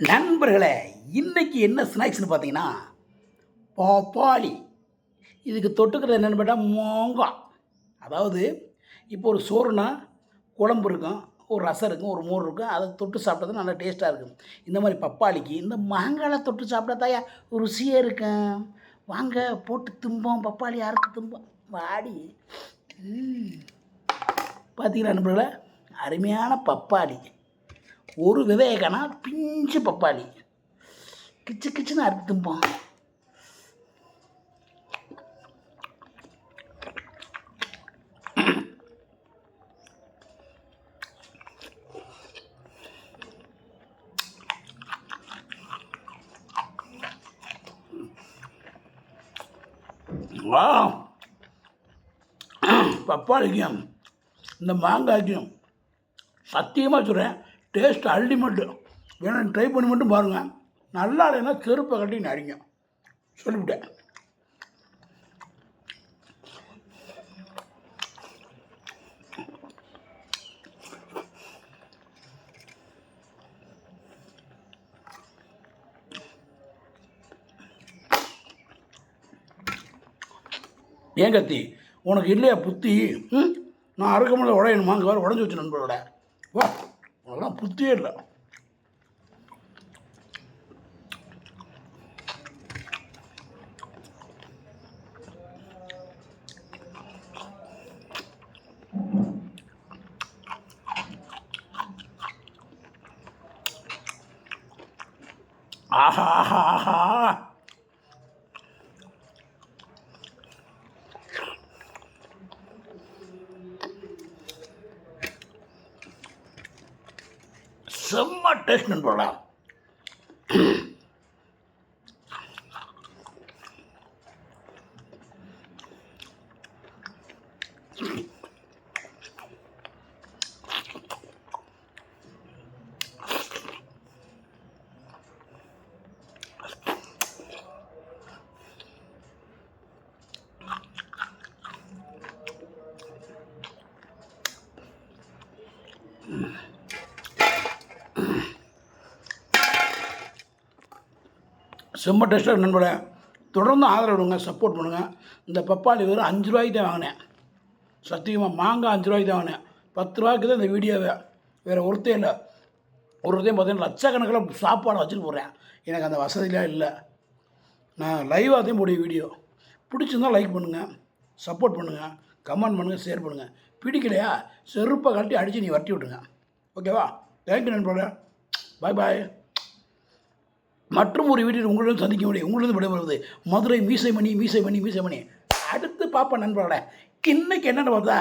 நண்பர்களே இன்றைக்கி என்ன ஸ்நாக்ஸ்னு பார்த்தீங்கன்னா பப்பாளி. இதுக்கு தொட்டுக்கிறது என்னென்னு பார்த்தா மாங்காய் அதாவது இப்போ ஒரு சோறுனா குழம்பு இருக்கும் ஒரு ரசம் இருக்கும் ஒரு மோர் இருக்கும் அதை தொட்டு சாப்பிட்டது நல்லா டேஸ்ட்டாக இருக்கும். இந்த மாதிரி பப்பாளிக்கு இந்த மாங்காய் தொட்டு சாப்பிட்டா தாயா ருசியாக இருக்கும் வாங்க போட்டு தும்போம் பப்பாளி யாருக்கு தும்போம். வாடி. பார்த்தீங்களா நண்பர்களே அருமையான பப்பாளி. ஒரு விவேகனா பிஞ்சு பப்பாளி. கிச்சு கிச்சுன்னு அறுத்துப்பான் வா பப்பாளிக்கும் இந்த மாங்காய்க்கும் சத்தியமாக சொல்கிறேன் டேஸ்ட் அல்டிமேட்டு. வேணும் ட்ரை பண்ணி மட்டும் பாருங்கள் நல்லா இல்லைன்னா செருப்பை கட்டி நரிங்க சொல்லிவிட்டேன். ஏன் கத்தி? உனக்கு இல்லையா புத்தி? ம்? நான் அறுக்க முடியல உடையணுமா அங்கே வேறு உடஞ்சி வச்சு நண்பரோட வா. Olha putila. Ah, ah, ah, ah. செம்ம டேஸ்ட் நண்பர்களா? செம்ம டேஸ்ட்டாக நண்பர்களே தொடர்ந்து ஆதரவு விடுங்க சப்போர்ட் பண்ணுங்கள் இந்த பப்பாளி வெறும் அஞ்சு ரூபாய்க்கு தான் வாங்கினேன். சத்தியமாக மாங்காய் அஞ்சு ரூபாய்க்கு தான் வாங்கினேன். பத்து ரூபாய்க்கு தான் இந்த வீடியோவை வேறு ஒருத்தே இல்லை. ஒருத்தையும் பார்த்தீங்கன்னா லட்சக்கணக்கில் சாப்பாடு வச்சுட்டு போகிறேன் எனக்கு அந்த வசதியெலாம் இல்லை. நான் லைவாக தான் போடிய வீடியோ பிடிச்சிருந்தா லைக் பண்ணுங்கள் சப்போர்ட் பண்ணுங்கள் கமெண்ட் பண்ணுங்கள் ஷேர் பண்ணுங்கள் பிடிக்கலையா? செருப்பை கழட்டி அடித்து நீ வரட்டி விட்டுங்க ஓகேவா தேங்க்யூ நண்பர்களே பாய் பாய் மற்றும் ஒரு வீட்டில் உங்களிடம் சந்திக்க முடியும் உங்களிடம் விடைபெறுவது மதுரை மீசைமணி மீசைமணி மீசைமணி. அடுத்து பாப்பா நண்பர்களே. இன்னைக்கு என்னென்னு பார்த்தா